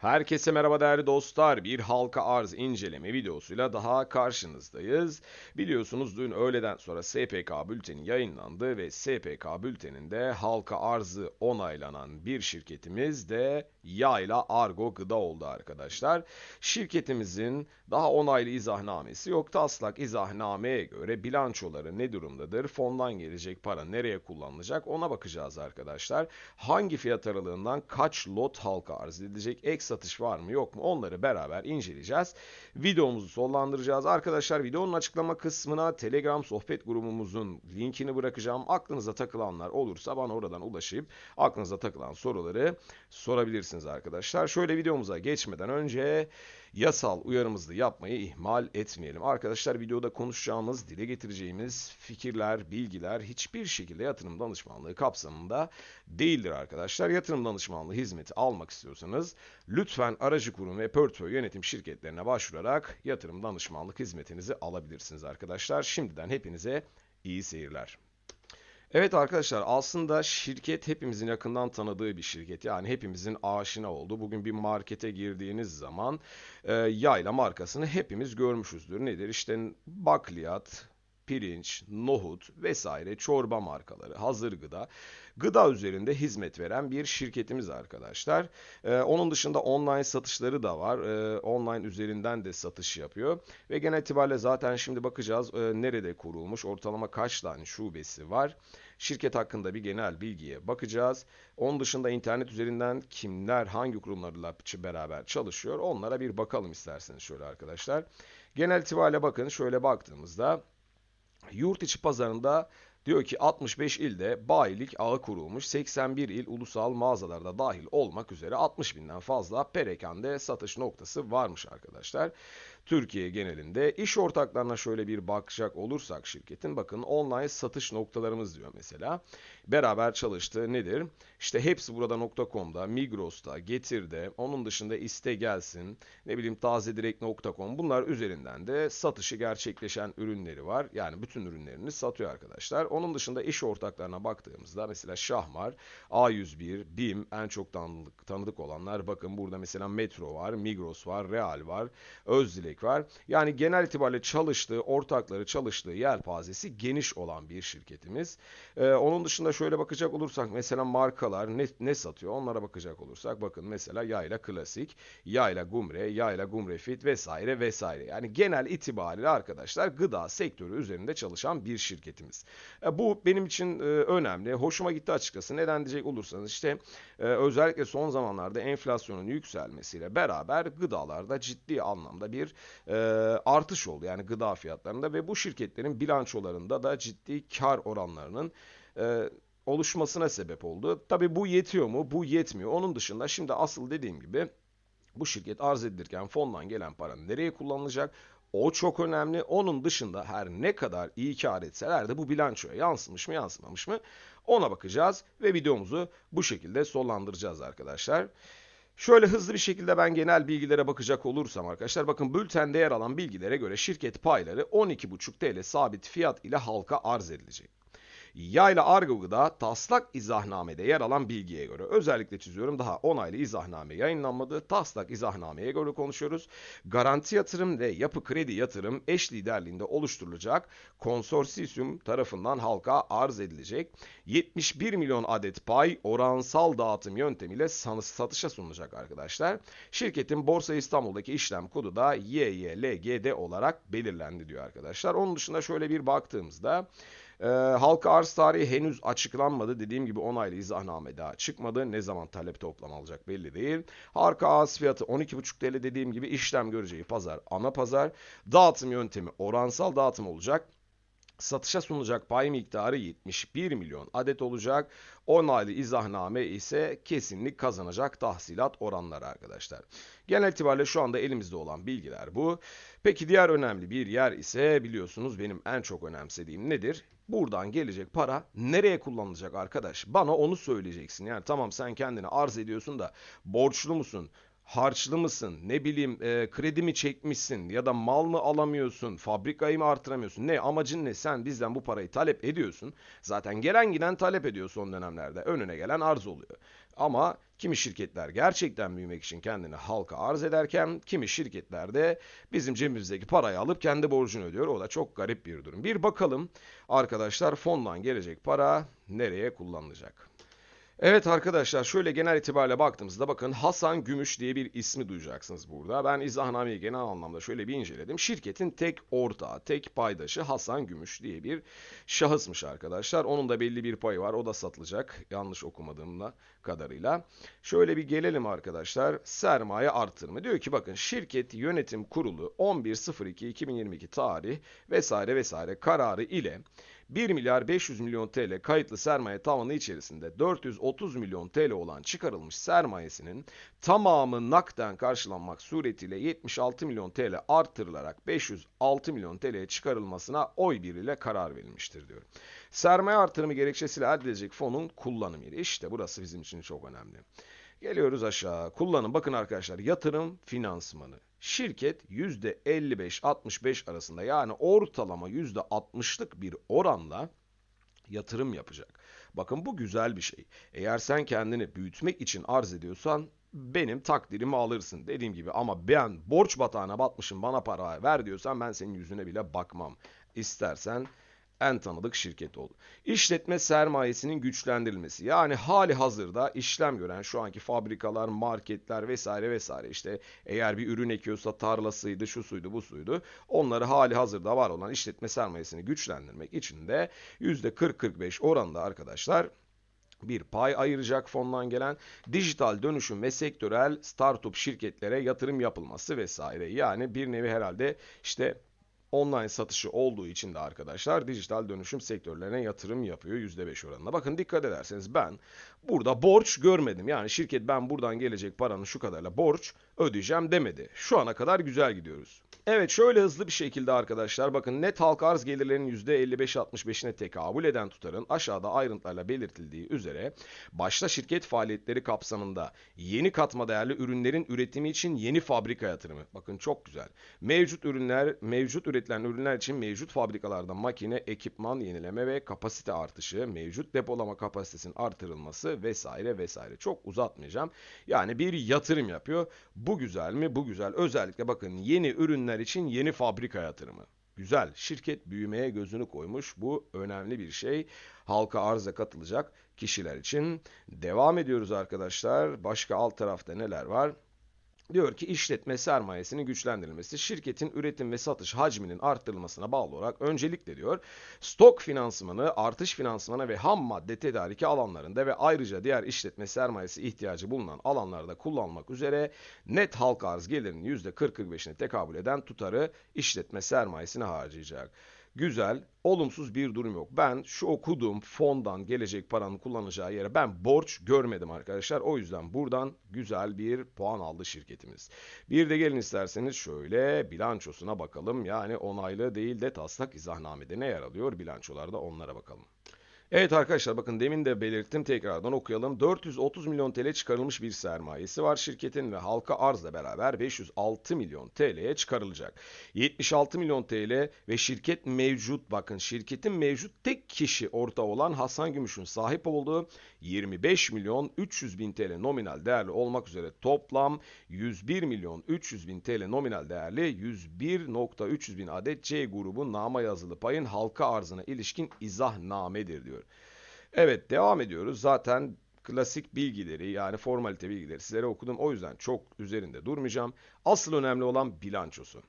Herkese merhaba değerli dostlar. Bir halka arz inceleme videosuyla daha karşınızdayız. Biliyorsunuz dün öğleden sonra SPK bülteni yayınlandı ve SPK bülteninde halka arzı onaylanan bir şirketimiz de Yayla Argo Gıda oldu arkadaşlar. Şirketimizin daha onaylı izahnamesi yok. Taslak izahnameye göre bilançoları ne durumdadır? Fondan gelecek para nereye kullanılacak? Ona bakacağız arkadaşlar. Hangi fiyat aralığından kaç lot halka arz edilecek? Ek satış var mı yok mu? Onları beraber inceleyeceğiz. Videomuzu sonlandıracağız. Arkadaşlar videonun açıklama kısmına Telegram sohbet grubumuzun linkini bırakacağım. Aklınıza takılanlar olursa bana oradan ulaşıp aklınıza takılan soruları sorabilirsiniz arkadaşlar. Şöyle videomuza geçmeden önce yasal uyarımızı yapmayı ihmal etmeyelim. Arkadaşlar videoda konuşacağımız, dile getireceğimiz fikirler, bilgiler hiçbir şekilde yatırım danışmanlığı kapsamında değildir arkadaşlar. Yatırım danışmanlığı hizmeti almak istiyorsanız lütfen aracı kurum ve portföy yönetim şirketlerine başvurarak yatırım danışmanlık hizmetinizi alabilirsiniz arkadaşlar. Şimdiden hepinize iyi seyirler. Evet arkadaşlar aslında şirket hepimizin yakından tanıdığı bir şirket. Yani hepimizin aşina olduğu. Bugün bir markete girdiğiniz zaman e, yayla markasını hepimiz görmüşüzdür. Nedir? İşte bakliyat, pirinç, nohut vesaire çorba markaları, hazır gıda, gıda üzerinde hizmet veren bir şirketimiz arkadaşlar. Ee, onun dışında online satışları da var. Ee, online üzerinden de satış yapıyor. Ve genel itibariyle zaten şimdi bakacağız e, nerede kurulmuş, ortalama kaç tane şubesi var. Şirket hakkında bir genel bilgiye bakacağız. Onun dışında internet üzerinden kimler, hangi kurumlarla beraber çalışıyor onlara bir bakalım isterseniz şöyle arkadaşlar. Genel itibariyle bakın şöyle baktığımızda Yurt içi pazarında diyor ki 65 ilde bayilik ağı kurulmuş. 81 il ulusal mağazalarda dahil olmak üzere 60 binden fazla perakende satış noktası varmış arkadaşlar. Türkiye genelinde iş ortaklarına şöyle bir bakacak olursak şirketin bakın online satış noktalarımız diyor mesela. Beraber çalıştığı nedir? İşte hepsi burada.com'da, Migros'ta, Getir'de, onun dışında iste gelsin, ne bileyim tazedirekt.com bunlar üzerinden de satışı gerçekleşen ürünleri var. Yani bütün ürünlerini satıyor arkadaşlar. Onun dışında iş ortaklarına baktığımızda mesela Şahmar, A101, BİM en çok tanıdık, tanıdık olanlar. Bakın burada mesela Metro var, Migros var, Real var, Var. Yani genel itibariyle çalıştığı, ortakları çalıştığı yelpazesi geniş olan bir şirketimiz. Ee, onun dışında şöyle bakacak olursak mesela markalar ne, ne satıyor onlara bakacak olursak bakın mesela Yayla Klasik, Yayla Gumre, Yayla Gumre Fit vesaire vesaire. Yani genel itibariyle arkadaşlar gıda sektörü üzerinde çalışan bir şirketimiz. E, bu benim için e, önemli. Hoşuma gitti açıkçası. Neden diyecek olursanız işte e, özellikle son zamanlarda enflasyonun yükselmesiyle beraber gıdalarda ciddi anlamda bir e, artış oldu. Yani gıda fiyatlarında ve bu şirketlerin bilançolarında da ciddi kar oranlarının e, oluşmasına sebep oldu. Tabi bu yetiyor mu? Bu yetmiyor. Onun dışında şimdi asıl dediğim gibi bu şirket arz edilirken fondan gelen para nereye kullanılacak? O çok önemli. Onun dışında her ne kadar iyi kar etseler de bu bilançoya yansımış mı yansımamış mı ona bakacağız ve videomuzu bu şekilde sonlandıracağız arkadaşlar. Şöyle hızlı bir şekilde ben genel bilgilere bakacak olursam arkadaşlar bakın bültende yer alan bilgilere göre şirket payları 12,5 TL sabit fiyat ile halka arz edilecek. Yayla Argı'da taslak izahnamede yer alan bilgiye göre özellikle çiziyorum daha onaylı izahname yayınlanmadı. Taslak izahnameye göre konuşuyoruz. Garanti yatırım ve yapı kredi yatırım eş liderliğinde oluşturulacak konsorsiyum tarafından halka arz edilecek. 71 milyon adet pay oransal dağıtım yöntemiyle satışa sunulacak arkadaşlar. Şirketin Borsa İstanbul'daki işlem kodu da YYLGD olarak belirlendi diyor arkadaşlar. Onun dışında şöyle bir baktığımızda e, halka arz tarihi henüz açıklanmadı. Dediğim gibi onaylı izahname daha çıkmadı. Ne zaman talep toplam alacak belli değil. Halka arz fiyatı 12,5 TL dediğim gibi işlem göreceği pazar ana pazar. Dağıtım yöntemi oransal dağıtım olacak. Satışa sunulacak pay miktarı 71 milyon adet olacak. Onaylı izahname ise kesinlik kazanacak tahsilat oranları arkadaşlar. Genel itibariyle şu anda elimizde olan bilgiler bu. Peki diğer önemli bir yer ise biliyorsunuz benim en çok önemsediğim nedir? Buradan gelecek para nereye kullanılacak arkadaş? Bana onu söyleyeceksin. Yani tamam sen kendini arz ediyorsun da borçlu musun? Harçlı mısın, ne bileyim e, kredi mi çekmişsin ya da mal mı alamıyorsun, fabrikayı mı artıramıyorsun, ne amacın ne sen bizden bu parayı talep ediyorsun. Zaten gelen giden talep ediyor son dönemlerde önüne gelen arz oluyor. Ama Kimi şirketler gerçekten büyümek için kendini halka arz ederken kimi şirketler de bizim cebimizdeki parayı alıp kendi borcunu ödüyor. O da çok garip bir durum. Bir bakalım arkadaşlar fondan gelecek para nereye kullanılacak? Evet arkadaşlar şöyle genel itibariyle baktığımızda bakın Hasan Gümüş diye bir ismi duyacaksınız burada. Ben izahnameyi genel anlamda şöyle bir inceledim. Şirketin tek ortağı, tek paydaşı Hasan Gümüş diye bir şahısmış arkadaşlar. Onun da belli bir payı var. O da satılacak. Yanlış okumadığımla kadarıyla. Şöyle bir gelelim arkadaşlar. Sermaye artırımı. Diyor ki bakın şirket yönetim kurulu 11.02.2022 tarih vesaire vesaire kararı ile 1 milyar 500 milyon TL kayıtlı sermaye tavanı içerisinde 430 milyon TL olan çıkarılmış sermayesinin tamamı nakden karşılanmak suretiyle 76 milyon TL artırılarak 506 milyon TL'ye çıkarılmasına oy birliğiyle karar verilmiştir diyor. Sermaye artırımı gerekçesiyle elde edilecek fonun kullanım yeri. İşte burası bizim için çok önemli. Geliyoruz aşağı. Kullanım. Bakın arkadaşlar yatırım finansmanı. Şirket %55-65 arasında yani ortalama %60'lık bir oranla yatırım yapacak. Bakın bu güzel bir şey. Eğer sen kendini büyütmek için arz ediyorsan benim takdirimi alırsın dediğim gibi ama ben borç batağına batmışım bana para ver diyorsan ben senin yüzüne bile bakmam. İstersen en tanıdık şirket oldu. İşletme sermayesinin güçlendirilmesi. Yani hali hazırda işlem gören şu anki fabrikalar, marketler vesaire vesaire işte eğer bir ürün ekiyorsa tarlasıydı, şu suydu, bu suydu. Onları hali hazırda var olan işletme sermayesini güçlendirmek için de %40-45 oranında arkadaşlar bir pay ayıracak fondan gelen dijital dönüşüm ve sektörel startup şirketlere yatırım yapılması vesaire. Yani bir nevi herhalde işte online satışı olduğu için de arkadaşlar dijital dönüşüm sektörlerine yatırım yapıyor %5 oranında. Bakın dikkat ederseniz ben burada borç görmedim. Yani şirket ben buradan gelecek paranın şu kadarla borç ödeyeceğim demedi. Şu ana kadar güzel gidiyoruz. Evet şöyle hızlı bir şekilde arkadaşlar bakın net halka arz gelirlerinin %55-65'ine tekabül eden tutarın aşağıda ayrıntılarla belirtildiği üzere başta şirket faaliyetleri kapsamında yeni katma değerli ürünlerin üretimi için yeni fabrika yatırımı. Bakın çok güzel. Mevcut ürünler, mevcut üretilen ürünler için mevcut fabrikalarda makine, ekipman yenileme ve kapasite artışı, mevcut depolama kapasitesinin artırılması vesaire vesaire. Çok uzatmayacağım. Yani bir yatırım yapıyor. Bu güzel mi? Bu güzel. Özellikle bakın yeni ürünler için yeni fabrika yatırımı. Güzel. Şirket büyümeye gözünü koymuş. Bu önemli bir şey. Halka arıza katılacak kişiler için. Devam ediyoruz arkadaşlar. Başka alt tarafta neler var? Diyor ki işletme sermayesinin güçlendirilmesi şirketin üretim ve satış hacminin arttırılmasına bağlı olarak öncelikle diyor stok finansmanı, artış finansmanı ve ham madde tedariki alanlarında ve ayrıca diğer işletme sermayesi ihtiyacı bulunan alanlarda kullanmak üzere net halka arz gelirinin %40-45'ine tekabül eden tutarı işletme sermayesine harcayacak. Güzel, olumsuz bir durum yok. Ben şu okuduğum fondan gelecek paranın kullanacağı yere ben borç görmedim arkadaşlar. O yüzden buradan güzel bir puan aldı şirketimiz. Bir de gelin isterseniz şöyle bilançosuna bakalım. Yani onaylı değil de taslak izahnamede ne yer alıyor bilançolarda onlara bakalım. Evet arkadaşlar bakın demin de belirttim tekrardan okuyalım. 430 milyon TL çıkarılmış bir sermayesi var şirketin ve halka arzla beraber 506 milyon TL'ye çıkarılacak. 76 milyon TL ve şirket mevcut bakın şirketin mevcut tek kişi ortağı olan Hasan Gümüş'ün sahip olduğu 25 milyon 300 bin TL nominal değerli olmak üzere toplam 101 milyon 300 bin TL nominal değerli 101.300 bin adet C grubu nama yazılı payın halka arzına ilişkin izahnamedir diyor. Evet devam ediyoruz. Zaten klasik bilgileri yani formalite bilgileri sizlere okudum. O yüzden çok üzerinde durmayacağım. Asıl önemli olan bilançosu.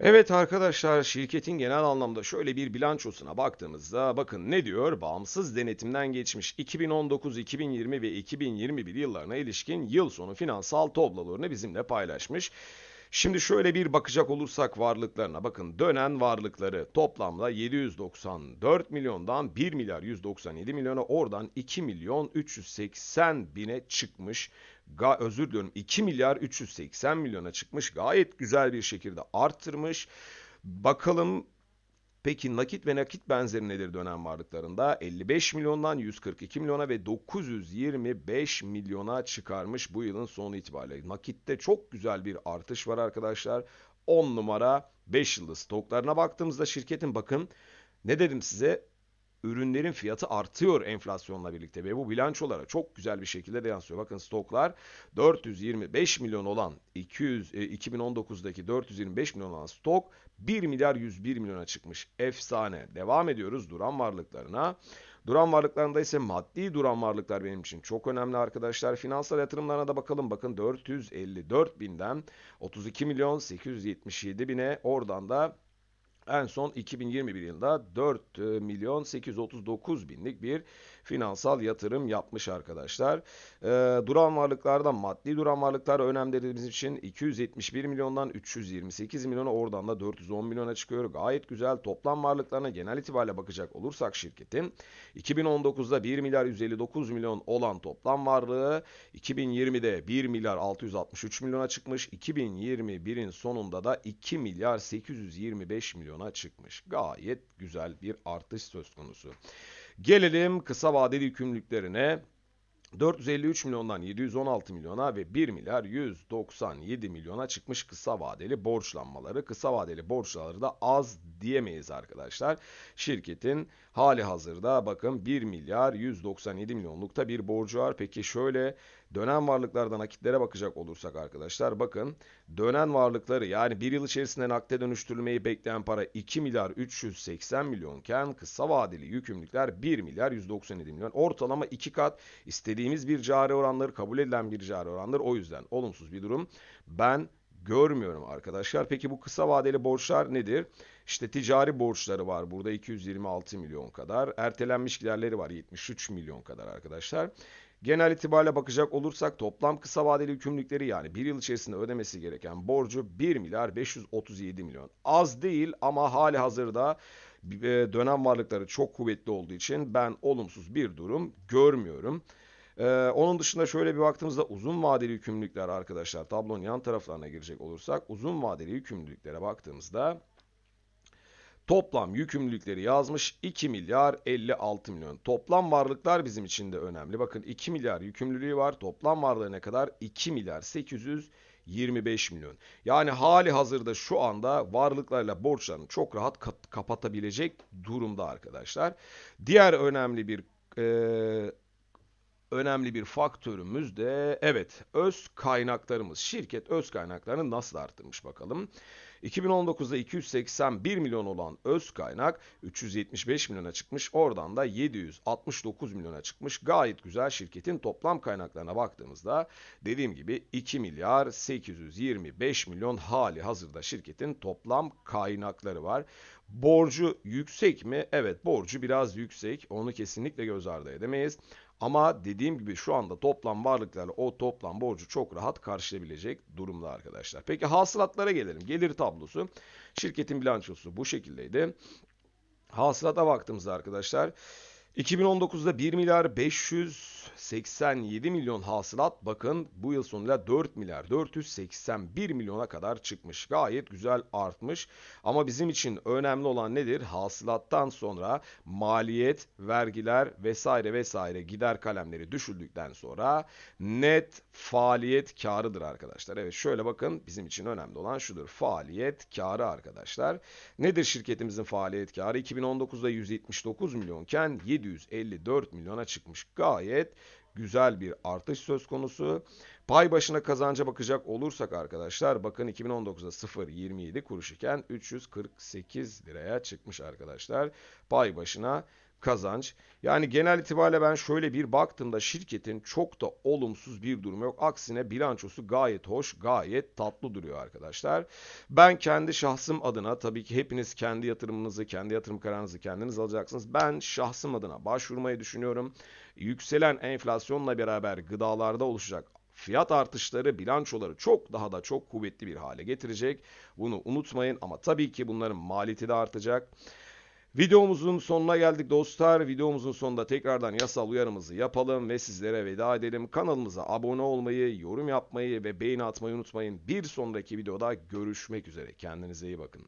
Evet arkadaşlar şirketin genel anlamda şöyle bir bilançosuna baktığımızda bakın ne diyor? Bağımsız denetimden geçmiş 2019, 2020 ve 2021 yıllarına ilişkin yıl sonu finansal tablolarını bizimle paylaşmış. Şimdi şöyle bir bakacak olursak varlıklarına bakın dönen varlıkları toplamda 794 milyondan 1 milyar 197 milyona oradan 2 milyon 380 bine çıkmış. Ga özür diliyorum 2 milyar 380 milyona çıkmış gayet güzel bir şekilde arttırmış. Bakalım Peki nakit ve nakit benzeri nedir dönem varlıklarında? 55 milyondan 142 milyona ve 925 milyona çıkarmış bu yılın sonu itibariyle. Nakitte çok güzel bir artış var arkadaşlar. 10 numara 5 yıldız stoklarına baktığımızda şirketin bakın ne dedim size ürünlerin fiyatı artıyor enflasyonla birlikte ve bu bilançolara çok güzel bir şekilde de yansıyor. Bakın stoklar 425 milyon olan 200 e, 2019'daki 425 milyon olan stok 1 milyar 101 milyona çıkmış. Efsane. Devam ediyoruz duran varlıklarına. Duran varlıklarında ise maddi duran varlıklar benim için çok önemli arkadaşlar. Finansal yatırımlarına da bakalım. Bakın 454 binden 32 milyon 877 bine oradan da en son 2021 yılında 4 milyon 839 binlik bir finansal yatırım yapmış arkadaşlar. Ee, duran varlıklarda maddi duran varlıklar önemlerimiz için 271 milyondan 328 milyona oradan da 410 milyona çıkıyor. Gayet güzel toplam varlıklarına genel itibariyle bakacak olursak şirketin 2019'da 1 milyar 159 milyon olan toplam varlığı 2020'de 1 milyar 663 milyona çıkmış. 2021'in sonunda da 2 milyar 825 milyona çıkmış. Gayet güzel bir artış söz konusu. Gelelim kısa vadeli yükümlülüklerine. 453 milyondan 716 milyona ve 1 milyar 197 milyona çıkmış kısa vadeli borçlanmaları. Kısa vadeli borçları da az diyemeyiz arkadaşlar. Şirketin hali hazırda bakın 1 milyar 197 milyonlukta bir borcu var. Peki şöyle dönem varlıklardan nakitlere bakacak olursak arkadaşlar bakın dönen varlıkları yani bir yıl içerisinde nakde dönüştürülmeyi bekleyen para 2 milyar 380 milyonken kısa vadeli yükümlülükler 1 milyar 197 milyon. Ortalama 2 kat istediğimiz bir cari oranları kabul edilen bir cari orandır. O yüzden olumsuz bir durum. Ben görmüyorum arkadaşlar. Peki bu kısa vadeli borçlar nedir? İşte ticari borçları var burada 226 milyon kadar. Ertelenmiş giderleri var 73 milyon kadar arkadaşlar. Genel itibariyle bakacak olursak toplam kısa vadeli yükümlülükleri yani bir yıl içerisinde ödemesi gereken borcu 1 milyar 537 milyon. Az değil ama hali hazırda e, dönem varlıkları çok kuvvetli olduğu için ben olumsuz bir durum görmüyorum. Ee, onun dışında şöyle bir baktığımızda uzun vadeli yükümlülükler arkadaşlar tablonun yan taraflarına girecek olursak uzun vadeli yükümlülüklere baktığımızda Toplam yükümlülükleri yazmış 2 milyar 56 milyon. Toplam varlıklar bizim için de önemli. Bakın 2 milyar yükümlülüğü var. Toplam varlığı ne kadar? 2 milyar 825 milyon. Yani hali hazırda şu anda varlıklarla borçlarını çok rahat kapatabilecek durumda arkadaşlar. Diğer önemli bir e, önemli bir faktörümüz de evet öz kaynaklarımız. Şirket öz kaynaklarını nasıl arttırmış bakalım. 2019'da 281 milyon olan öz kaynak 375 milyona çıkmış. Oradan da 769 milyona çıkmış. Gayet güzel şirketin toplam kaynaklarına baktığımızda dediğim gibi 2 milyar 825 milyon hali hazırda şirketin toplam kaynakları var. Borcu yüksek mi? Evet borcu biraz yüksek. Onu kesinlikle göz ardı edemeyiz. Ama dediğim gibi şu anda toplam varlıklarla o toplam borcu çok rahat karşılayabilecek durumda arkadaşlar. Peki hasılatlara gelelim. Gelir tablosu. Şirketin bilançosu bu şekildeydi. Hasılata baktığımızda arkadaşlar 2019'da 1 milyar 587 milyon hasılat bakın bu yıl sonuyla 4 milyar 481 milyona kadar çıkmış. Gayet güzel artmış ama bizim için önemli olan nedir? Hasılattan sonra maliyet, vergiler vesaire vesaire gider kalemleri düşüldükten sonra net faaliyet karıdır arkadaşlar. Evet şöyle bakın bizim için önemli olan şudur. Faaliyet karı arkadaşlar. Nedir şirketimizin faaliyet karı? 2019'da 179 milyonken 7 754 milyona çıkmış. Gayet güzel bir artış söz konusu. Pay başına kazanca bakacak olursak arkadaşlar bakın 2019'da 0.27 kuruş iken 348 liraya çıkmış arkadaşlar. Pay başına kazanç. Yani genel itibariyle ben şöyle bir baktığımda şirketin çok da olumsuz bir durumu yok. Aksine bilançosu gayet hoş, gayet tatlı duruyor arkadaşlar. Ben kendi şahsım adına tabii ki hepiniz kendi yatırımınızı, kendi yatırım kararınızı kendiniz alacaksınız. Ben şahsım adına başvurmayı düşünüyorum. Yükselen enflasyonla beraber gıdalarda oluşacak fiyat artışları bilançoları çok daha da çok kuvvetli bir hale getirecek. Bunu unutmayın ama tabii ki bunların maliyeti de artacak. Videomuzun sonuna geldik dostlar. Videomuzun sonunda tekrardan yasal uyarımızı yapalım ve sizlere veda edelim. Kanalımıza abone olmayı, yorum yapmayı ve beğeni atmayı unutmayın. Bir sonraki videoda görüşmek üzere. Kendinize iyi bakın.